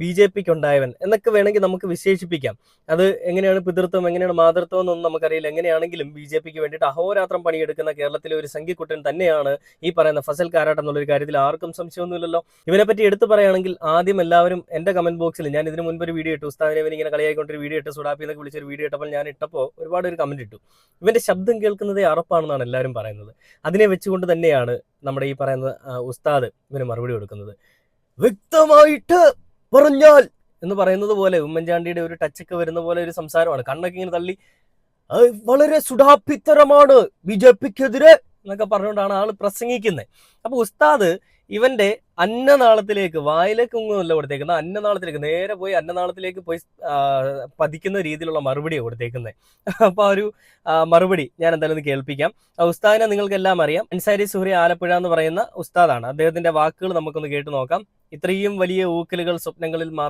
B J പിക്ക് ഉണ്ടായവൻ എന്നൊക്കെ വേണമെങ്കിൽ നമുക്ക് വിശേഷിപ്പിക്കാം. അത് എങ്ങനെയാണ് പിതൃത്വം എങ്ങനെയാണ് മാതൃത്വം എന്നൊന്നും നമുക്കറിയില്ല. എങ്ങനെയാണെങ്കിലും ബി ജെ പിക്ക് വേണ്ടിയിട്ട് അഹോരാത്രം പണിയെടുക്കുന്ന കേരളത്തിലെ ഒരു സംഖ്യക്കുട്ടൻ തന്നെയാണ് ഈ പറയുന്ന ഫസൽ കാരാട്ട് എന്നുള്ളൊരു കാര്യത്തിൽ ആർക്കും സംശയമൊന്നുമില്ലല്ലോ. ഇവനെ പറ്റി എടുത്തു പറയുകയാണെങ്കിൽ ആദ്യം എല്ലാവരും എന്റെ കമന്റ് ബോക്സിൽ ഞാൻ ഇതിന് മുൻപ് ഒരു വീഡിയോ ഇട്ടു. ഉസ്താദിനെ ഇവൻ ഇങ്ങനെ കളിയായിക്കൊണ്ടൊരു വീഡിയോ ഇട്ട്. സുഡാപ്പി എന്നൊക്കെ വിളിച്ചൊരു വീഡിയോ ഇട്ടപ്പോൾ ഞാൻ ഇട്ടപ്പോൾ ഒരുപാട് ഒരു കമന്റ് ഇട്ടു. ഇവന്റെ ശബ്ദം കേൾക്കുന്നതേ അറപ്പാണെന്നാണ് എല്ലാവരും പറയുന്നത്. അതിനെ വെച്ചുകൊണ്ട് തന്നെയാണ് നമ്മുടെ ഈ പറയുന്ന ഉസ്താദ് ഇവന് മറുപടി കൊടുക്കുന്നത്. വ്യക്തമായിട്ട് പറഞ്ഞാൽ എന്ന് പറയുന്നത് പോലെ ഉമ്മൻചാണ്ടിയുടെ ഒരു ടച്ചൊക്കെ വരുന്ന പോലെ ഒരു സംസാരമാണ്. കണ്ണൊക്കെ ഇങ്ങനെ തള്ളി വളരെ സുഡാഭിത്തരമാണ് ബി ജെ പിക്കെതിരെ എന്നൊക്കെ പറഞ്ഞുകൊണ്ടാണ് ആൾ പ്രസംഗിക്കുന്നത് അപ്പൊ ഉസ്താദ് ഇവന്റെ അന്നനാളത്തിലേക്ക് വായിലേക്ക് ഒന്നുമല്ല കൊടുത്തേക്കുന്നത്. അന്നനാളത്തിലേക്ക് നേരെ പോയി അന്നനാളത്തിലേക്ക് പോയി പതിക്കുന്ന രീതിയിലുള്ള മറുപടിയാണ് കൊടുത്തേക്കുന്നത്. അപ്പൊ ആ ഒരു മറുപടി ഞാൻ എന്തായാലും കേൾപ്പിക്കാം. ഉസ്താദിനെ നിങ്ങൾക്കെല്ലാം അറിയാം. അൻസാരി സുഹറി ആലപ്പുഴ എന്ന് പറയുന്ന ഉസ്താദാണ്. അദ്ദേഹത്തിന്റെ വാക്കുകൾ നമുക്കൊന്ന് കേട്ടു നോക്കാം. ഇത്രയും വലിയ ഊക്കലുകൾ സ്വപ്നങ്ങളിൽ മാത്രം